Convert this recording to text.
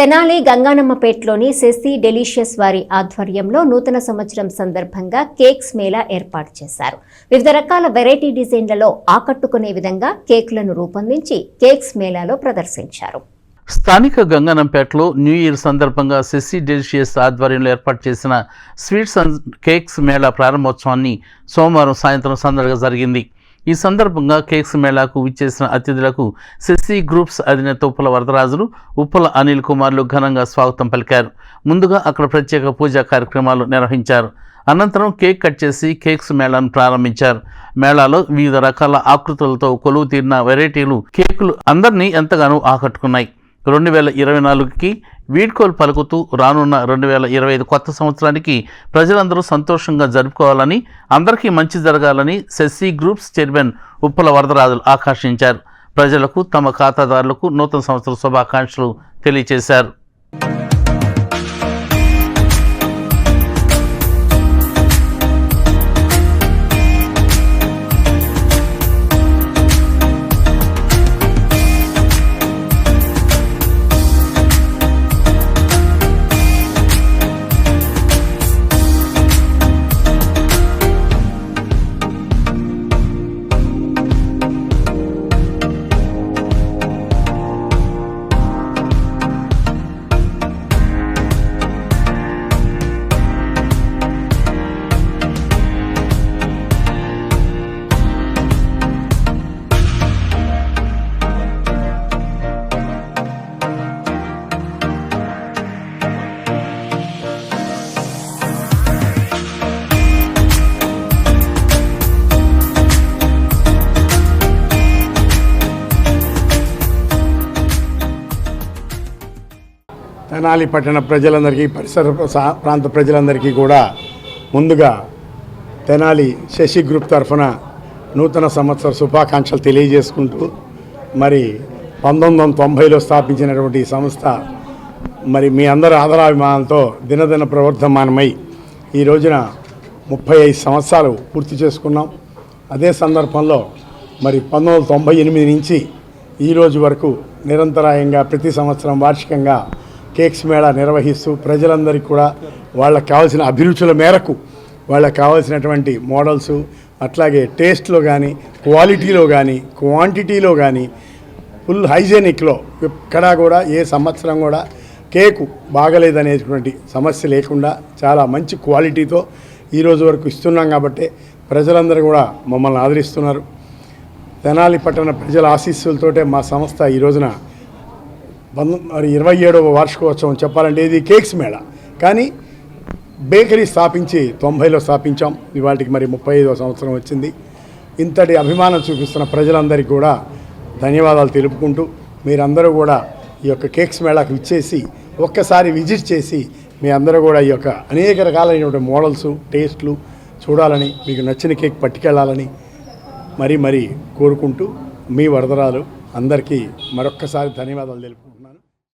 Tenali గంగానమ్మపేటలోని Shashi delicious వారి ఆధ్వర్యంలో నూతన సంవత్సరం సందర్భంగా కేక్స్ మేళా ఏర్పాటు చేశారు. వివిధ రకాల వెరైటీ డిజైన్లలో ఆకట్టుకునే విధంగా కేకులను రూపొందించి కేక్స్ మేళాలో ప్రదర్శించారు. స్థానిక గంగానంపేటలో న్యూ ఇయర్ సందర్భంగా శశి డెలిషియస్ ఆధ్వర్యంలో ఏర్పాటు చేసిన స్వీట్స్ అండ్ కేక్స్ మేళా ప్రారంభోత్సవాన్ని సోమవారం సాయంత్రం సందడిగా జరిగింది. ఈ సందర్భంగా కేక్స్ మేళాకు విచ్చేసిన అతిథులకు శశి గ్రూప్స్ అధినేత ఉప్పల వరదరాజులు ఉప్పల అనిల్ కుమార్లు ఘనంగా స్వాగతం పలికారు. ముందుగా అక్కడ ప్రత్యేక పూజా కార్యక్రమాలు నిర్వహించారు. అనంతరం కేక్ కట్ చేసి కేక్స్ మేళాను ప్రారంభించారు. మేళాలో వివిధ రకాల ఆకృతులతో కొలువు తీరిన వెరైటీలు కేకులు అందరినీ ఎంతగానో ఆకట్టుకున్నాయి. రెండు వేల ఇరవై నాలుగుకి వీడ్కోలు పలుకుతూ రానున్న రెండు వేల ఇరవై ఐదు కొత్త సంవత్సరానికి ప్రజలందరూ సంతోషంగా జరుపుకోవాలని అందరికీ మంచి జరగాలని సెస్సీ గ్రూప్స్ చైర్మన్ ఉప్పల వరదరాజులు ఆకాంక్షించారు. ప్రజలకు తమ ఖాతాదారులకు నూతన సంవత్సర శుభాకాంక్షలు తెలియజేశారు. తెనాలి పట్టణ ప్రజలందరికీ పరిసర ప్రాంత ప్రజలందరికీ కూడా ముందుగా తెనాలి శశి గ్రూప్ తరఫున నూతన సంవత్సర శుభాకాంక్షలు తెలియజేసుకుంటూ మరి పంతొమ్మిది వందల తొంభైలో స్థాపించినటువంటి సంస్థ మరి మీ అందరి ఆదరాభిమానంతో దినదిన ప్రవర్ధమానమై ఈ రోజున ముప్పై ఐదు సంవత్సరాలు పూర్తి చేసుకున్నాం. అదే సందర్భంలో మరి పంతొమ్మిది తొంభై ఎనిమిది నుంచి ఈ రోజు వరకు నిరంతరాయంగా ప్రతి సంవత్సరం వార్షికంగా కేక్స్ మేళా నిర్వహిస్తూ ప్రజలందరికీ కూడా వాళ్ళకి కావాల్సిన అభిరుచుల మేరకు వాళ్ళకి కావాల్సినటువంటి మోడల్స్ అట్లాగే టేస్ట్లో కానీ క్వాలిటీలో కానీ క్వాంటిటీలో కానీ ఫుల్ హైజెనిక్లో ఎక్కడా కూడా ఏ సంవత్సరం కూడా కేకు బాగలేదనేటువంటి సమస్య లేకుండా చాలా మంచి క్వాలిటీతో ఈరోజు వరకు ఇస్తున్నాం కాబట్టి ప్రజలందరూ కూడా మమ్మల్ని ఆదరిస్తున్నారు. తెనాలి పట్టణ ప్రజల ఆశీస్సులతోటే మా సంస్థ ఈ రోజున వంద మరి ఇరవై ఏడవ వార్షికోత్సవం చెప్పాలంటే ఇది కేక్స్ మేళ. కానీ బేకరీ స్థాపించి తొంభైలో స్థాపించాం. ఇవాటికి మరి ముప్పై ఐదవ సంవత్సరం వచ్చింది. ఇంతటి అభిమానం చూపిస్తున్న ప్రజలందరికీ కూడా ధన్యవాదాలు తెలుపుకుంటూ మీరందరూ కూడా ఈ యొక్క కేక్స్ మేళాకు ఇచ్చేసి ఒక్కసారి విజిట్ చేసి మీ అందరూ కూడా ఈ యొక్క అనేక రకాలైనటువంటి మోడల్స్ టేస్ట్లు చూడాలని మీకు నచ్చిన కేక్ పట్టుకెళ్ళాలని మరీ మరీ కోరుకుంటూ మీ వరదరాలు అందరికీ మరొక్కసారి ధన్యవాదాలు తెలుపు